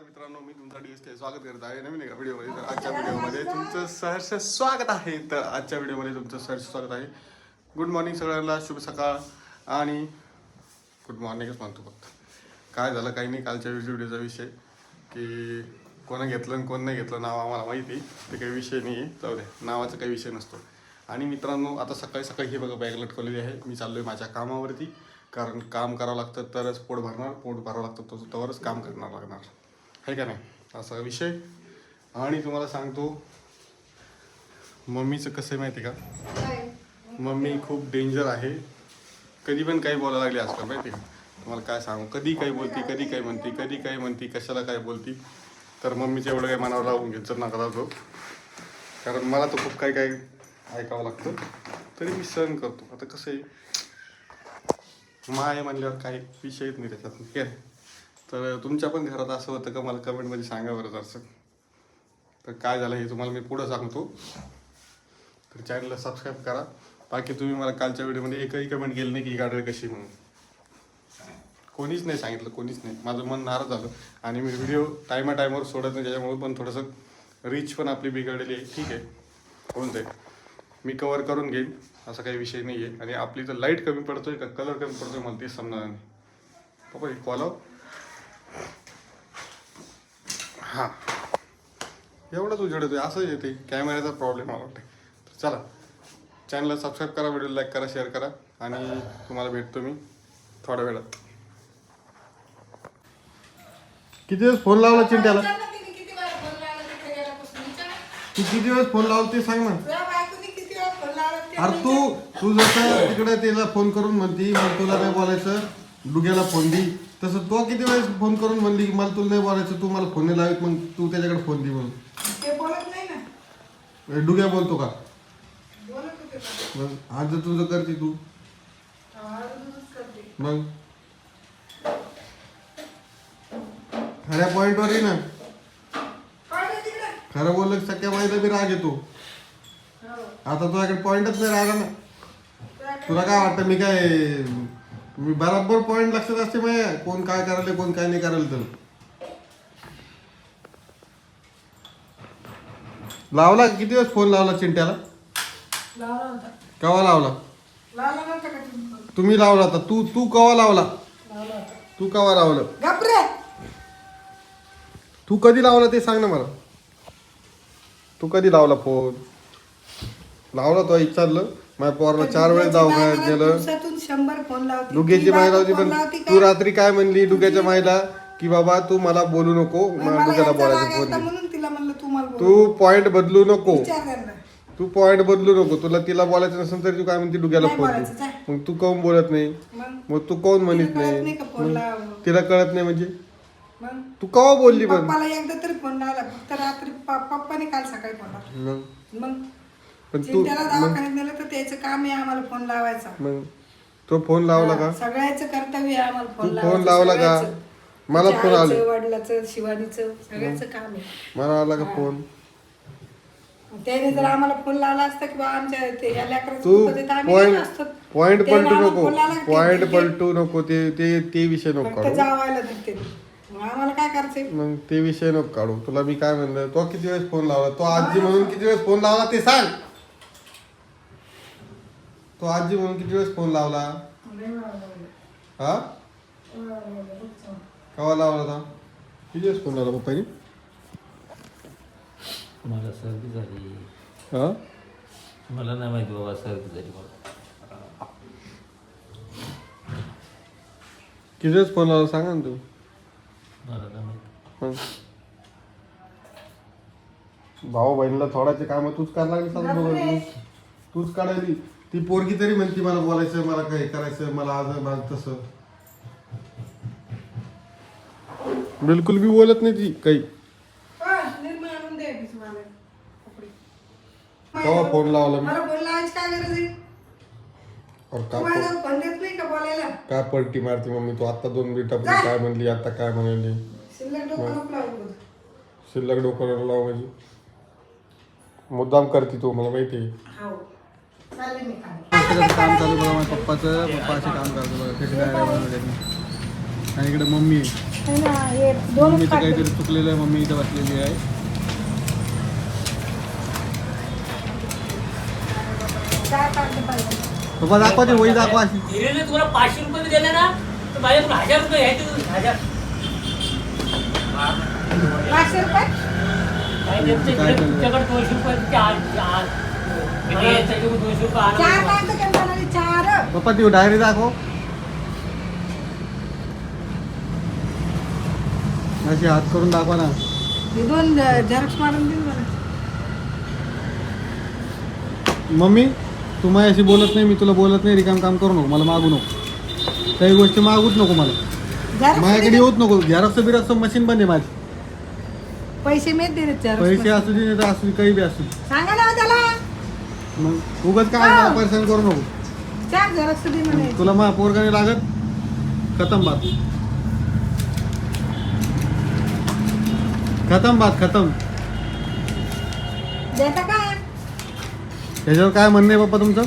मित्रांनो मी तुमचा D S के स्वागत करत आहे नवीन एका व्हिडिओमध्ये तर आजच्या व्हिडिओमध्ये तुमचं सहर्ष स्वागत आहे. तर आजच्या व्हिडिओमध्ये तुमचं सहर्ष स्वागत आहे. गुड मॉर्निंग सगळ्यांना शुभ सकाळ आणि गुड मॉर्निंगच म्हणतो फक्त. काय झालं काही नाही कालच्या व्हिडिओचा विषय की कोणं घेतलं आणि कोण नाही घेतलं नाव आम्हाला माहिती ते काही विषय नाही आहे जाऊ दे नावाचा काही विषय नसतो. आणि मित्रांनो आता सकाळी सकाळी हे बघा बॅग लटकवलेली आहे. मी चाललो आहे माझ्या कामावरती. कारण काम करावं लागतं तरच पोट भरणार पोट भरावं लागतं तो तरच काम करणार लागणार. आहे का नाही? असा विषय. आणि तुम्हाला सांगतो मम्मीचं कसं आहे माहिती आहे का मम्मी खूप डेंजर आहे. कधी पण काही बोलायला लागली आजकाल माहिती का? तुम्हाला काय सांगू? कधी काही बोलती कधी काही म्हणती कधी काही म्हणती कशाला काय बोलती? तर मम्मीचं एवढं काही मनावर लावून घेत जर नका राहतो कारण मला तर खूप काही काही ऐकावं लागतं. तरी मी सहन करतो. आता कसं आहे? माय म्हणल्यावर काही विषयच नाही त्याच्यात. ठीक आहे? तर तुमच्या पण घरात असं होतं का? मला कमेंटमध्ये सांगा बरं जरासं. तर काय झालं हे तुम्हाला मी पुढं सांगतो. तर चॅनलला सबस्क्राईब करा. बाकी तुम्ही मला कालच्या व्हिडिओमध्ये एकही कमेंट केली नाही की ही गाडी कशी म्हणून. कोणीच नाही सांगितलं कोणीच नाही. माझं मन नाराज झालं. आणि मी व्हिडिओ टायमा टायमावर सोडत नाही त्याच्यामुळे पण थोडंसं रीच पण आपली बिघडलेली आहे. ठीक आहे. होऊन जाईल. मी कवर करून घेईन. असा काही विषय नाही आहे आणि आपली तर लाइट कमी पडतोय का? कलर कमी पडतोय मला तेच समजणार नाही. पप्पा कॉल हां. एवढंच उजेड येतोय. असं येते कॅमेऱ्याचा प्रॉब्लेम मला वाटते तर चला चॅनलला सबस्क्राईब करा व्हिडिओ लाईक करा शेअर करा. आणि तुम्हाला भेटतो मी थोड्या वेळात. किती दिवस फोन लावला चिंट्याला? तू किती वेळेस फोन लावला ते सांग ना. अरे तू तू जसं तिकडे तिला फोन करून म्हणती मला तुला नाही बोलायचं? डुग्याला फोन दे. तसं तो किती वेळेस फोन करून म्हणली की मला तुला नाही बोलायचं तू मला फोन नाही लावित मग तू त्याच्याकडे फोन दे म्हणून. ए, डुग्या बोलतो का? मग आज जर तुझं करते तू. मग? खऱ्या पॉइंटवर ये ना. खरं बोललं की सख्या माहिती बी राग येतो. आता तुझ्याकडे पॉइंटच नाही राहिला ना तुला काय वाटतं मी काय मी बराबर पॉइंट लक्षात असते माझ्या कोण काय करायला कोण काय नाही करायला तर. लावला? किती दिवस फोन लावला चिंट्याला? कवा लावला? तुम्ही लावला आता तू तू कवा लावला? तू कवा लावलं? तू कधी लावला ते सांग ना मला. तू कधी लावला फोन लावला तो विचारलं माझ्या पोराला चार वेळेस दवाखान्यात गेलं. दिवसातून शंभर फोन लावते. डुग्याची ती माय लावती पण तू? रात्री काय म्हणली डुग्याच्या मायला की बाबा तू मला बोलू नको मला मला डुग्याला बोलायचं फोन म्हणून तिला म्हणलं तू मला बोल. तू पॉइंट बदलू नको. विचार त्यांना. तू पॉइंट बदलू नको. तुला तिला बोलायचं नसेल तरी तू काय म्हणते डुग्याला नाही फोन बोलायचं. मग तू काऊन बोलत नाही? मग? मग तू काऊन म्हणत तिला कळत नाही? नाही का फोन लाव तिला कळत नाही म्हणजे? मग? तू कवा बोलली पण? पप्पाला एकदा तरी फोन लावला. फक्त रात्री प- पप्पाने काल सकाळी फोन लावला. मग? मग? पण तू चिंट्याला दवाखान्यात नेलं तर त्याचं काम आहे आम्हाला फोन लावायचा. मग? तो फोन लावला का? सगळ्याचं कर्तव्य आहे आम्हाला तू फोन लावला का. मला फोन आले. वडिलाचं शिवानीचं सगळ्याचं काम आहे. मला आला का फोन? त्याने जर आम्हाला फोन लावला असता किंवा आमच्या ते या लेकराचं तू दुखत आहे तर आम्ही गेलो पॉइंट असतो. पॉइंट त्याने पलटू आम्हाला नको. फोन लावला की पॉइंट. पलटू नको. ते ते ते विषय नको फक्त काढू. जावायला मग आम्हाला काय करायचंय? मग ते विषय नको काढू. तुला मी काय म्हणलं? तो किती वेळेस फोन लावला? तो आजी म्हणून किती वेळेस फोन लावला ते सांग. तो आजी म्हणून किती वेळेस फोन लावला? हा? कवा लावला होता? किती वेळेस फोन लावला पप्पानी? मला सर्दी झाली. हा? मला नाही माहिती बाबा सर्दी झाली मला किती वेळेस फोन लावला सांगा ना तू. मला नाही माहिती. भाऊ बहिणीला थोडाचे काम तूच करायला लागली सांग बघा तू तूच काढायली ती पोरगी तरी म्हणती मला बोलायचं मला काय करायचं मला आज मला तसं. बिलकुल बी बोलत नाही ती काही. हा, निर्मळ आणून दे वीस मला कपडे. केव्हा फोन लावला मी? मला काय गरज आहे? और तू का माझ्यावर फोन? देत नाही का बोलायला? काय पलटी मारती मम्मी? तू आता दोन मिनिटापूर्वी काय म्हणली आता काय म्हणाली? शिल्लक डोकं नको लावू बघ. शिल्लक डोकं लाव म्हणजे? मुद्दाम करते तू मला माहिती आहे. काम चालू बघा माझ्या पप्पाचं पप्पा असे काम करतो बघा आणि इकडे मम्मी आहे. हे मम्मीचं. काहीतरी चुकलेलं आहे मम्मी इथं बसलेली आहे बाबा दाखवा ते वही दाखवा हिरेने तुम्हाला पाचशे रुपये दिले ना तर माझ्याकडून हजार रुपये घ्यायचे हजार पाचशे रुपये? तुमच्याकडे दोनशे रुपये चार चार. चार पप्पा ती डायरी दाखव. अशी हात करून दाखवा ना. हे दोन झेरॉक्स मारून देईन मला मम्मी तू माझ्याशी बोलत नाही मी तुला बोलत नाही रिकाम काम करू नको मला मागू नको. काही गोष्टी मागूच नको मला. माझ्याकडे येऊच नको. झेरॉक्स बिरॉक्स मशीन बंद आहे माझी. पैसे मी दिले झेरॉक्स पैसे असू दे नाही तर असू दे काही बी असू दे. सांगा ना मग उगाच काय मला परेशान करू नको. चार म्हणे. तुला मग पोरगाने लागत खतम बात. खतम बात खतम. देता त्याच्यावर काय म्हणणं आहे पप्पा तुमचं?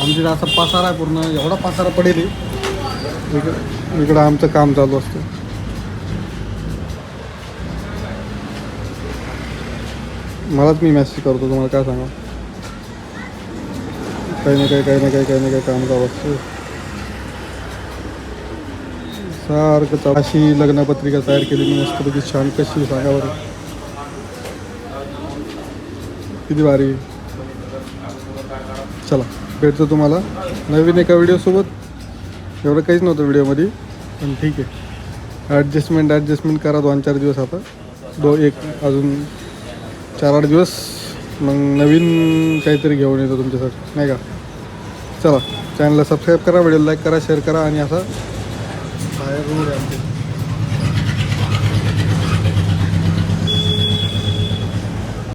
आमच्या इथं असा पसारा आहे पूर्ण. एवढा पसारा पडेल. इकडं इकडं आमचं काम चालू असतं. मलाच मी मेसेज करतो तुम्हाला काय सांगा काही ना काही काही ना काही काही ना काही काम चालू असतं. सारखं अशी लग्नपत्रिका तयार केली मी मस्तपैकी छान कशी सांगा बरं. किती भारी. चला भेटतो तुम्हाला नवीन एका व्हिडिओसोबत एवढं काहीच नव्हतं व्हिडिओमध्ये पण ठीक आहे. ॲडजस्टमेंट ॲडजस्टमेंट करा दोन चार दिवस आता. दो एक अजून चार आठ दिवस मग नवीन काहीतरी घेऊन येतो तुमच्यासाठी. नाही का? चला चॅनलला सबस्क्राईब करा व्हिडिओ लाईक करा शेअर करा आणि असा बाहेर रोड आहे